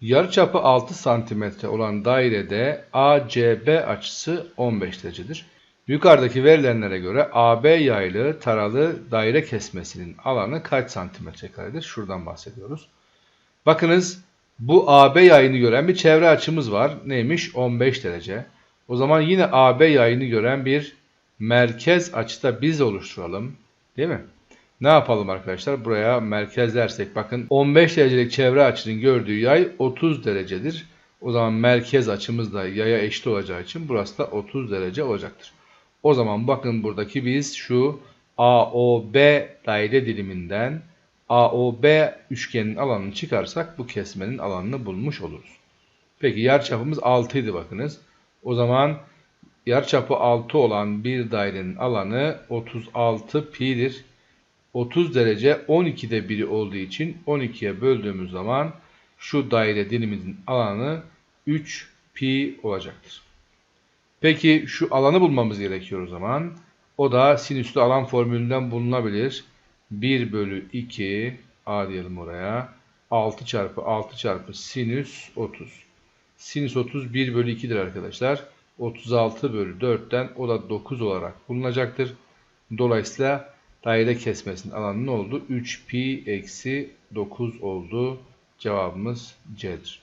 Yarıçapı 6 santimetre olan dairede ACB açısı 15 derecedir. Yukarıdaki verilenlere göre AB yaylı taralı daire kesmesinin alanı kaç santimetre karedir? Şuradan bahsediyoruz. Bakınız bu AB yayını gören bir çevre açımız var. Neymiş? 15 derece. O zaman yine AB yayını gören bir merkez açıda biz oluşturalım. Değil mi? Ne yapalım arkadaşlar? Buraya merkez dersek bakın 15 derecelik çevre açının gördüğü yay 30 derecedir. O zaman merkez açımız da yaya eşit olacağı için burası da 30 derece olacaktır. O zaman bakın buradaki biz şu AOB daire diliminden AOB üçgenin alanını çıkarsak bu kesmenin alanını bulmuş oluruz. Peki yarçapımız 6 idi bakınız. O zaman yarçapı 6 olan bir dairenin alanı 36 pi'dir. 30 derece 12'de biri olduğu için 12'ye böldüğümüz zaman şu daire dilimimizin alanı 3 pi olacaktır. Peki şu alanı bulmamız gerekiyor o zaman. O da sinüslü alan formülünden bulunabilir. 1 bölü 2 a diyelim oraya. 6 çarpı 6 çarpı sinüs 30. Sinüs 30 1 bölü 2'dir arkadaşlar. 36 bölü 4'ten o da 9 olarak bulunacaktır. Dolayısıyla daire kesmesinin alanı ne oldu? 3 pi eksi 9 oldu. Cevabımız C'dir.